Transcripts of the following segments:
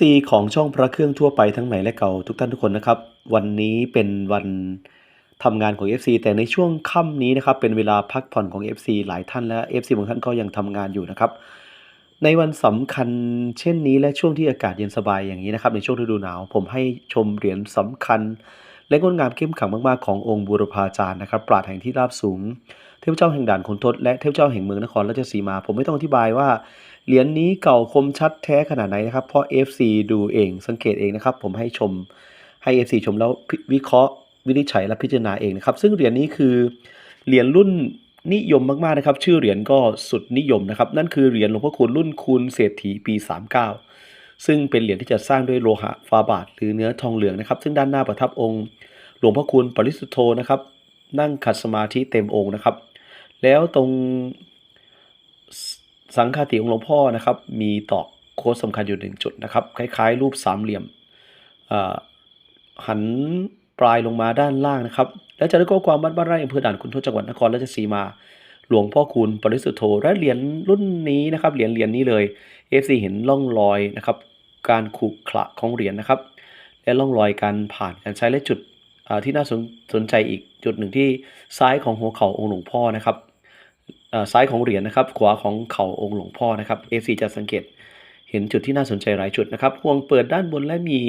FC ของช่องพระเครื่องทั่วไปทั้งใหม่และเก่าทุกท่านทุกคนนะครับ วันนี้เป็นวันทำงานของ FC แต่ในช่วงค่ำนี้นะครับเป็นเวลาพักผ่อนของ FC หลายท่านและ FC บางท่านก็ยังทำงานอยู่นะครับ ในวันสำคัญเช่นนี้และช่วงที่อากาศเย็นสบายอย่างนี้นะครับในช่วงฤดูหนาว ผมให้ชมเหรียญสำคัญ และงดงามเข้มขังมากๆขององค์บูรพาจารย์นะครับ ปราดแห่งที่ราบสูง เทพเจ้าแห่งด่านขุนทดและเทพเจ้าแห่งเมืองนครราชสีมา ผมไม่ต้องอธิบายว่าเหรียญนี้เก่าคมชัดแท้ขนาดไหนนะครับ เพราะ FC ดูเองสังเกตเองนะครับ ผมให้ชมให้ FC ชมแล้ววิเคราะห์วินิจฉัยและพิจารณาเองนะครับ ซึ่งเหรียญนี้คือเหรียญรุ่นนิยมมากๆนะครับ ชื่อเหรียญก็สุดนิยมนะครับ นั่นคือเหรียญหลวงพ่อคูณรุ่นคูณเศรษฐีปี 39 ซึ่งเป็นเหรียญที่จะสร้างด้วยโลหะฟาบาทหรือเนื้อทองเหลืองนะครับ ซึ่งด้านหน้าประทับองค์ หลวงพ่อคูณปริสุทธโธนะครับ นั่งขัดสมาธิเต็มองค์นะครับ แล้วตรงสังฆาติของหลวงพ่อนะครับ มีตอกโค้ดสำคัญอยู่หนึ่งจุดนะครับ คล้ายๆ รูปสามเหลี่ยมหันปลายลงมาด้านล่างนะครับ และจะได้ข้อความบ้านบ้านไร่อำเภอด่านคุณทศจังหวัดนครราชสีมา หลวงพ่อคูณปริสุทธโธและเหรียญรุ่นนี้นะครับเหรียญเหรียญนี้เลย FC เห็นร่องรอยนะครับ การขรุขระของเหรียญนะครับ และร่องรอยการผ่านการใช้และจุดที่น่าสนสนใจอีกจุดหนึ่งที่ซ้ายของหัวเข่าองค์หลวงพ่อนะครับ ซ้ายของเหรียญนะครับ ขวาของเข่าองค์หลวงพ่อนะครับ FC จะสังเกตเห็นจุดที่น่าสนใจหลายจุดนะครับห่วงเปิดด้านบนและมี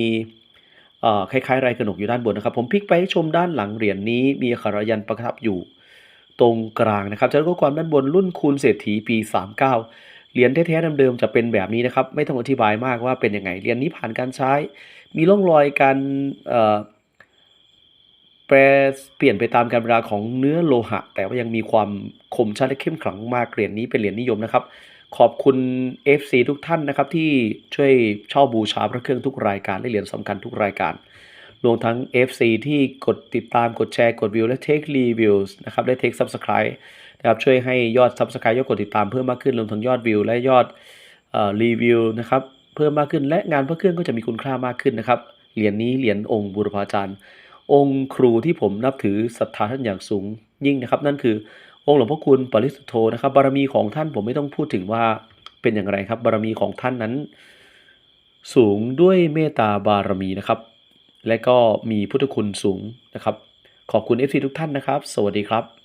คล้ายๆลายกระหนกอยู่ด้านบนนะครับ ผมพลิกไปให้ชมด้านหลังเหรียญนี้มีอักขรยันประทับอยู่ตรงกลางนะครับจะได้ข้อความด้านบนรุ่นคูณเศรษฐีปี 39 เหรียญแท้ๆเดิมๆจะเป็นแบบนี้นะครับ ไม่ต้องอธิบายมากว่าเป็นยังไงเหรียญนี้ผ่านการใช้ มีร่องรอยการ แปรเปลี่ยนไปตามกาลเวลาของเนื้อโลหะ แต่ว่ายังมีความคมชัดและเข้มขลังมากเหรียญนี้เป็นเหรียญนิยมนะครับ ขอบคุณ FC ทุกท่านนะครับที่ช่วยเช่าบูชาพระเครื่องทุกรายการและเหรียญสำคัญทุกรายการรวมทั้ง FC ที่กดติดตามกดแชร์กดวิวและ Take Reviews นะครับและ Take Subscribe นะครับช่วยให้ยอด Subscribe ยอดกดติดตามเพิ่มมากขึ้นรวมทั้งยอดวิวและยอดรีวิวนะครับเพิ่มมากขึ้นและงานพระเครื่องก็จะมีคุณค่ามากขึ้นนะครับเหรียญนี้เหรียญองค์บุรพาจารย์ องค์ครูที่ผมนับถือศรัทธาท่านอย่างสูงยิ่งนะครับ นั่นคือองค์หลวงพ่อคุณปริสุทธโธนะครับบารมีของท่านผมไม่ต้องพูดถึงว่าเป็นอย่างไรครับ บารมีของท่านนั้น สูงด้วยเมตตาบารมีนะครับ และก็มีพุทธคุณสูงนะครับ ขอบคุณ FC ทุกท่านนะครับ สวัสดีครับ